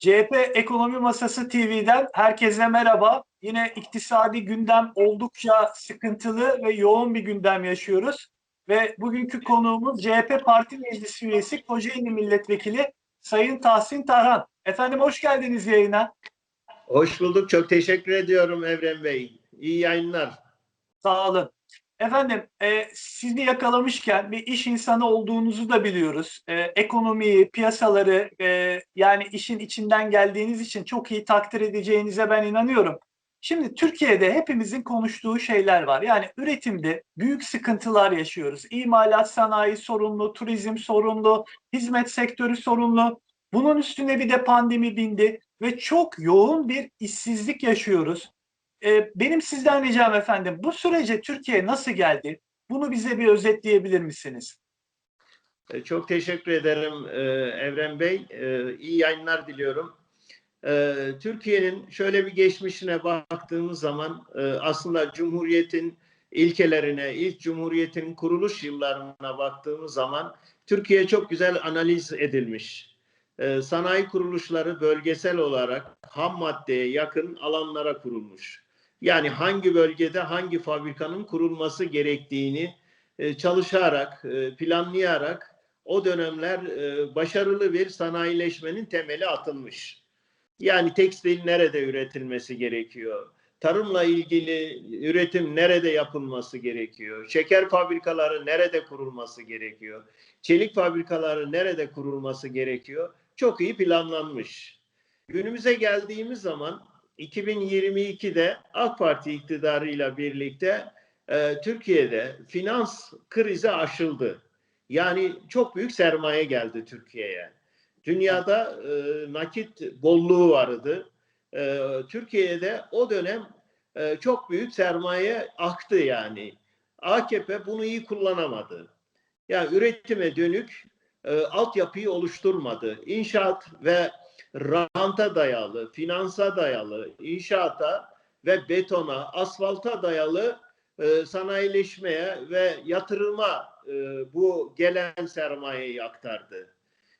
CHP Ekonomi Masası TV'den herkese merhaba. Yine iktisadi gündem oldukça sıkıntılı ve yoğun bir gündem yaşıyoruz. Ve bugünkü konuğumuz CHP Parti Meclisi Üyesi Kocaeli Milletvekili Sayın Tahsin Tarhan. Efendim hoş geldiniz yayına. Hoş bulduk. Çok teşekkür ediyorum Evren Bey. İyi yayınlar. Sağ olun. Efendim e, sizi yakalamışken bir iş insanı olduğunuzu da biliyoruz. E, ekonomiyi, piyasaları e, yani işin içinden geldiğiniz için çok iyi takdir edeceğinize ben inanıyorum. Şimdi Türkiye'de hepimizin konuştuğu şeyler var. Yani üretimde büyük sıkıntılar yaşıyoruz. İmalat sanayi sorunlu, turizm sorunlu, hizmet sektörü sorunlu. Bunun üstüne bir de pandemi bindi ve çok yoğun bir işsizlik yaşıyoruz. Ee, benim sizden ricam efendim bu sürece Türkiye nasıl geldi? Bunu bize bir özetleyebilir misiniz? E, Çok teşekkür ederim e, Evren Bey. E, İyi yayınlar diliyorum. E, Türkiye'nin şöyle bir geçmişine baktığımız zaman e, aslında Cumhuriyet'in ilkelerine, ilk Cumhuriyet'in kuruluş yıllarına baktığımız zaman Türkiye çok güzel analiz edilmiş. E, Sanayi kuruluşları bölgesel olarak ham maddeye yakın alanlara kurulmuş. Yani hangi bölgede hangi fabrikanın kurulması gerektiğini e, çalışarak, e, planlayarak o dönemler e, başarılı bir sanayileşmenin temeli atılmış. Yani tekstil nerede üretilmesi gerekiyor? Tarımla ilgili üretim nerede yapılması gerekiyor? Şeker fabrikaları nerede kurulması gerekiyor? Çelik fabrikaları nerede kurulması gerekiyor? Çok iyi planlanmış. Günümüze geldiğimiz zaman 2022'de AK Parti iktidarıyla birlikte e, Türkiye'de finans krizi aşıldı. Yani çok büyük sermaye geldi Türkiye'ye. Dünyada e, nakit bolluğu vardı. E, Türkiye'de o dönem e, çok büyük sermaye aktı yani. AKP bunu iyi kullanamadı. Yani üretime dönük e, altyapıyı oluşturmadı. İnşaat ve ranta dayalı, finansa dayalı, inşaata ve betona, asfalta dayalı e, sanayileşmeye ve yatırıma e, bu gelen sermayeyi aktardı.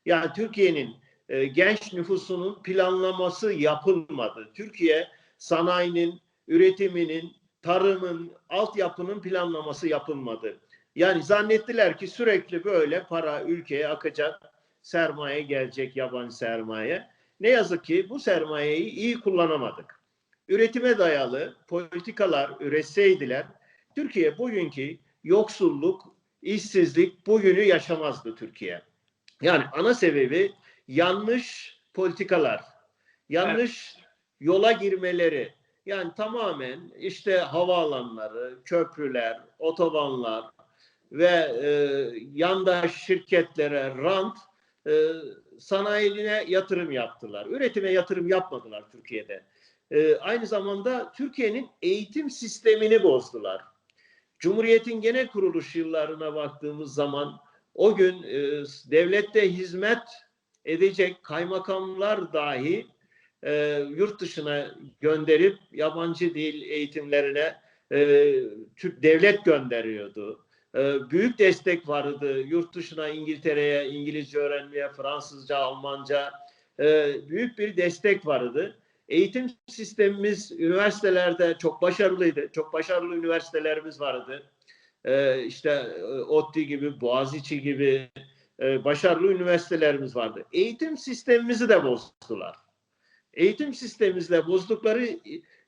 Yani Türkiye'nin e, genç nüfusunun planlaması yapılmadı. Türkiye sanayinin, üretiminin, tarımın, altyapının planlaması yapılmadı. Yani zannettiler ki sürekli böyle para ülkeye akacak, sermaye gelecek, yabancı sermaye. Ne yazık ki bu sermayeyi iyi kullanamadık. Üretime dayalı politikalar üretseydiler Türkiye bugünkü yoksulluk, işsizlik bugünü yaşamazdı Türkiye. Yani ana sebebi yanlış politikalar, yanlış yola girmeleri. Yani tamamen işte havaalanları, köprüler, otobanlar ve e, yandaş şirketlere rant e, sanayine yatırım yaptılar. Üretime yatırım yapmadılar Türkiye'de. E, aynı zamanda Türkiye'nin eğitim sistemini bozdular. Cumhuriyet'in genel kuruluş yıllarına baktığımız zaman o gün e, devlette hizmet edecek kaymakamlar dahi e, yurt dışına gönderip yabancı dil eğitimlerine e, Türk devlet gönderiyordu. E, büyük destek vardı yurt dışına İngiltere'ye İngilizce öğrenmeye, Fransızca, Almanca e, büyük bir destek vardı. Eğitim sistemimiz üniversitelerde çok başarılıydı. Çok başarılı üniversitelerimiz vardı. Ee, işte e, ODTÜ gibi, Boğaziçi gibi e, başarılı üniversitelerimiz vardı. Eğitim sistemimizi de bozdular. Eğitim sistemimizle bozdukları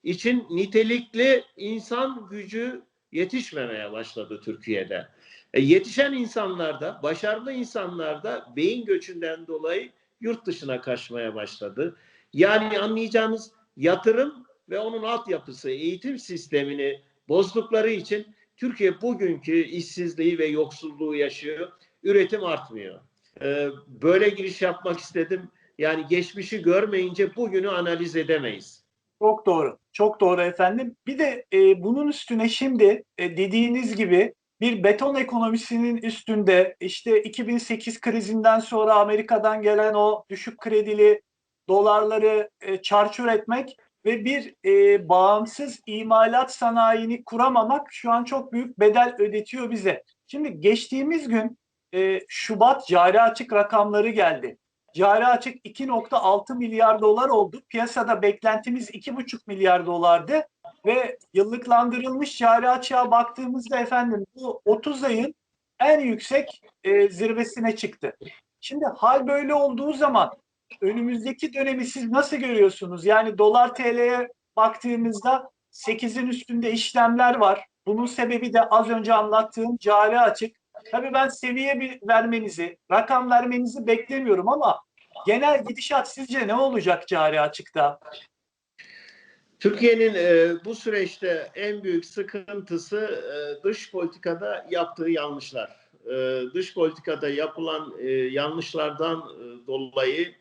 için nitelikli insan gücü yetişmemeye başladı Türkiye'de. E, yetişen insanlarda, başarılı insanlarda beyin göçünden dolayı yurt dışına kaçmaya başladı. Yani anlayacağınız yatırım ve onun altyapısı, eğitim sistemini bozdukları için Türkiye bugünkü işsizliği ve yoksulluğu yaşıyor. Üretim artmıyor. Ee, böyle giriş yapmak istedim. Yani geçmişi görmeyince bugünü analiz edemeyiz. Çok doğru. Çok doğru efendim. Bir de e, bunun üstüne şimdi e, dediğiniz gibi bir beton ekonomisinin üstünde işte 2008 krizinden sonra Amerika'dan gelen o düşük kredili dolarları e, çarçur etmek ve bir e, bağımsız imalat sanayini kuramamak şu an çok büyük bedel ödetiyor bize. Şimdi geçtiğimiz gün e, Şubat cari açık rakamları geldi. Cari açık 2.6 milyar dolar oldu. Piyasada beklentimiz 2.5 milyar dolardı ve yıllıklandırılmış cari açığa baktığımızda efendim bu 30 ayın en yüksek e, zirvesine çıktı. Şimdi hal böyle olduğu zaman önümüzdeki dönemi siz nasıl görüyorsunuz? Yani dolar TL'ye baktığımızda 8'in üstünde işlemler var. Bunun sebebi de az önce anlattığım cari açık. Tabii ben seviye bir vermenizi, rakam vermenizi beklemiyorum ama genel gidişat sizce ne olacak cari açıkta? Türkiye'nin e, bu süreçte en büyük sıkıntısı e, dış politikada yaptığı yanlışlar. E, dış politikada yapılan e, yanlışlardan e, dolayı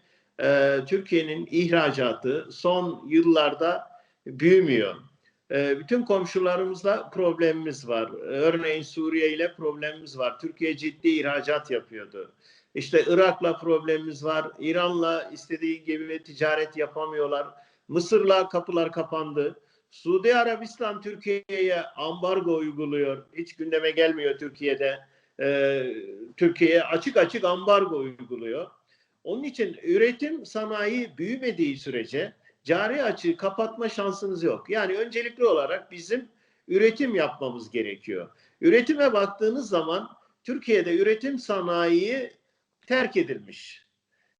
e, Türkiye'nin ihracatı son yıllarda büyümüyor. E, bütün komşularımızla problemimiz var. Örneğin Suriye ile problemimiz var. Türkiye ciddi ihracat yapıyordu. İşte Irak'la problemimiz var. İran'la istediği gibi ticaret yapamıyorlar. Mısır'la kapılar kapandı. Suudi Arabistan Türkiye'ye ambargo uyguluyor. Hiç gündeme gelmiyor Türkiye'de. Ee, Türkiye'ye açık açık ambargo uyguluyor. Onun için üretim sanayi büyümediği sürece cari açığı kapatma şansınız yok. Yani öncelikli olarak bizim üretim yapmamız gerekiyor. Üretime baktığınız zaman Türkiye'de üretim sanayi terk edilmiş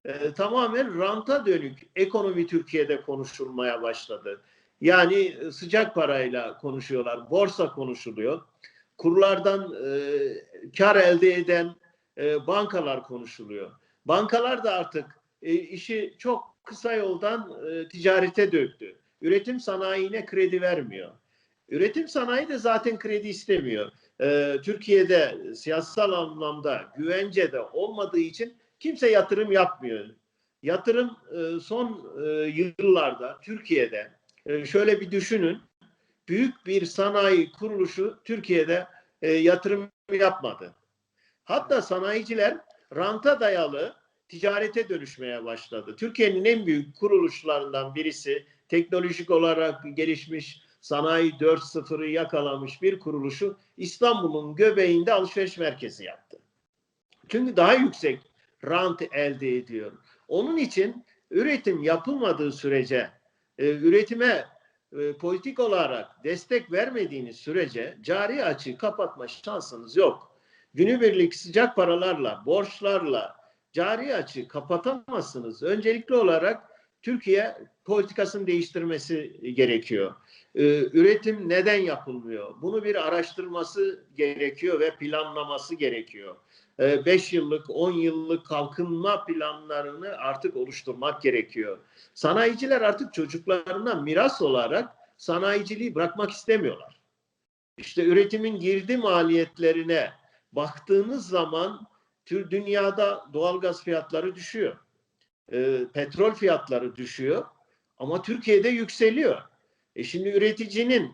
e, tamamen ranta dönük ekonomi Türkiye'de konuşulmaya başladı. Yani e, sıcak parayla konuşuyorlar, borsa konuşuluyor. Kurlardan e, kar elde eden e, bankalar konuşuluyor. Bankalar da artık e, işi çok kısa yoldan e, ticarete döktü. Üretim sanayine kredi vermiyor. Üretim sanayi de zaten kredi istemiyor. E, Türkiye'de siyasal anlamda güvence de olmadığı için kimse yatırım yapmıyor. Yatırım e, son e, yıllarda Türkiye'de e, şöyle bir düşünün. Büyük bir sanayi kuruluşu Türkiye'de yatırım yapmadı. Hatta sanayiciler ranta dayalı ticarete dönüşmeye başladı. Türkiye'nin en büyük kuruluşlarından birisi teknolojik olarak gelişmiş sanayi 4.0'ı yakalamış bir kuruluşu İstanbul'un göbeğinde alışveriş merkezi yaptı. Çünkü daha yüksek rant elde ediyor. Onun için üretim yapılmadığı sürece, e, üretime e, politik olarak destek vermediğiniz sürece cari açığı kapatma şansınız yok. Günübirlik sıcak paralarla, borçlarla cari açığı kapatamazsınız. Öncelikli olarak Türkiye politikasını değiştirmesi gerekiyor. Ee, üretim neden yapılmıyor? Bunu bir araştırması gerekiyor ve planlaması gerekiyor. 5 ee, yıllık, 10 yıllık kalkınma planlarını artık oluşturmak gerekiyor. Sanayiciler artık çocuklarına miras olarak sanayiciliği bırakmak istemiyorlar. İşte üretimin girdi maliyetlerine baktığınız zaman tür dünyada doğalgaz fiyatları düşüyor. E, petrol fiyatları düşüyor ama Türkiye'de yükseliyor. E şimdi üreticinin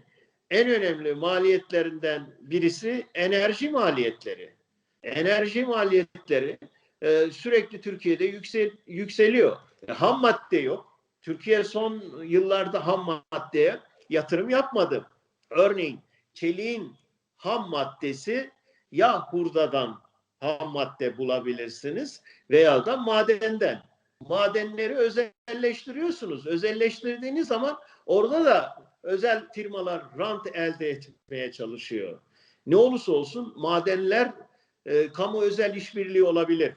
en önemli maliyetlerinden birisi enerji maliyetleri enerji maliyetleri e, sürekli Türkiye'de yüksel, yükseliyor. E, ham madde yok. Türkiye son yıllarda ham maddeye yatırım yapmadı. Örneğin çeliğin ham maddesi ya hurdadan ham madde bulabilirsiniz veya da madenden. Madenleri özelleştiriyorsunuz. Özelleştirdiğiniz zaman orada da özel firmalar rant elde etmeye çalışıyor. Ne olursa olsun madenler e, kamu özel işbirliği olabilir.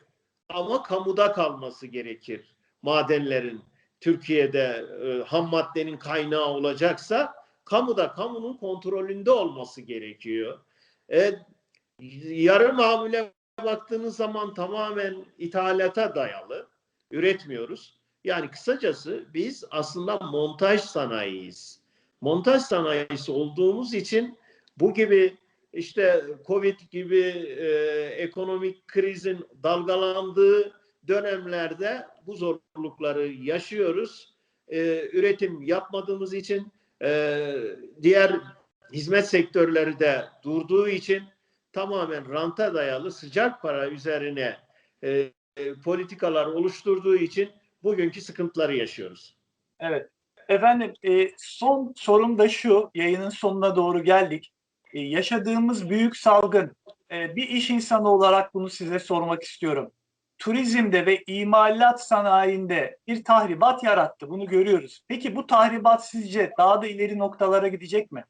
Ama kamuda kalması gerekir. Madenlerin Türkiye'de e, ham maddenin kaynağı olacaksa kamuda kamunun kontrolünde olması gerekiyor. E, yarı mamule baktığınız zaman tamamen ithalata dayalı. Üretmiyoruz. Yani kısacası biz aslında montaj sanayiyiz. Montaj sanayisi olduğumuz için bu gibi işte Covid gibi e, ekonomik krizin dalgalandığı dönemlerde bu zorlukları yaşıyoruz. E, üretim yapmadığımız için e, diğer hizmet sektörleri de durduğu için tamamen ranta dayalı sıcak para üzerine e, e, politikalar oluşturduğu için bugünkü sıkıntıları yaşıyoruz. Evet. Efendim e, son sorum da şu, yayının sonuna doğru geldik. E, yaşadığımız büyük salgın, e, bir iş insanı olarak bunu size sormak istiyorum. turizmde ve imalat sanayinde bir tahribat yarattı. Bunu görüyoruz. Peki bu tahribat sizce daha da ileri noktalara gidecek mi?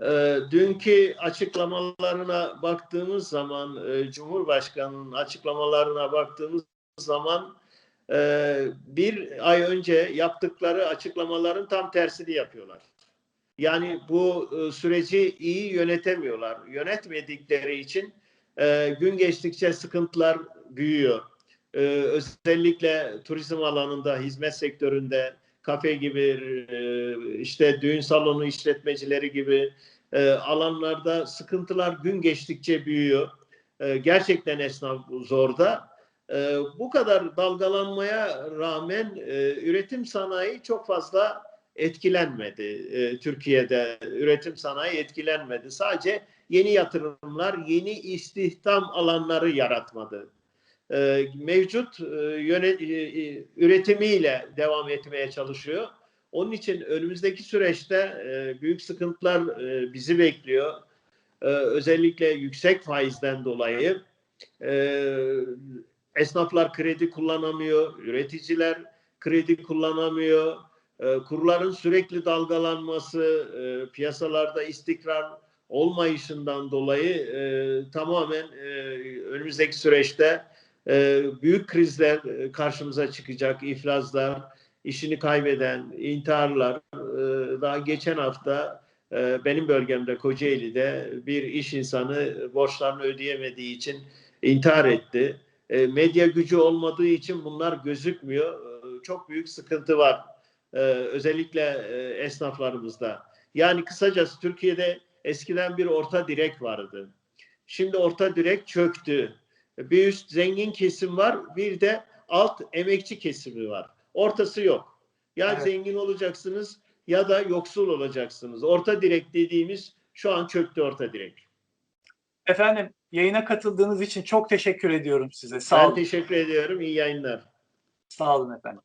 E, dünkü açıklamalarına baktığımız zaman, e, Cumhurbaşkanı'nın açıklamalarına baktığımız zaman e, bir ay önce yaptıkları açıklamaların tam tersini yapıyorlar. Yani bu e, süreci iyi yönetemiyorlar. Yönetmedikleri için e, gün geçtikçe sıkıntılar büyüyor. E, özellikle turizm alanında, hizmet sektöründe, kafe gibi, e, işte düğün salonu işletmecileri gibi e, alanlarda sıkıntılar gün geçtikçe büyüyor. E, gerçekten esnaf zorda. Bu kadar dalgalanmaya rağmen üretim sanayi çok fazla etkilenmedi. Türkiye'de üretim sanayi etkilenmedi. Sadece yeni yatırımlar, yeni istihdam alanları yaratmadı. E, mevcut e, e, üretimiyle devam etmeye çalışıyor. Onun için önümüzdeki süreçte büyük sıkıntılar bizi bekliyor. Özellikle yüksek faizden dolayı esnaflar kredi kullanamıyor, üreticiler kredi kullanamıyor. Kurların sürekli dalgalanması, piyasalarda istikrar olmayışından dolayı tamamen önümüzdeki süreçte e, büyük krizler e, karşımıza çıkacak, iflaslar, işini kaybeden, intiharlar. E, daha geçen hafta e, benim bölgemde Kocaeli'de bir iş insanı borçlarını ödeyemediği için intihar etti. Medya gücü olmadığı için bunlar gözükmüyor. Çok büyük sıkıntı var. Özellikle esnaflarımızda. Yani kısacası Türkiye'de eskiden bir orta direk vardı. Şimdi orta direk çöktü. Bir üst zengin kesim var, bir de alt emekçi kesimi var. Ortası yok. Ya Evet. zengin olacaksınız ya da yoksul olacaksınız. Orta direk dediğimiz şu an çöktü orta direk. Efendim yayına katıldığınız için çok teşekkür ediyorum size. Sağ Ben olun. teşekkür ediyorum. İyi yayınlar. Sağ olun efendim.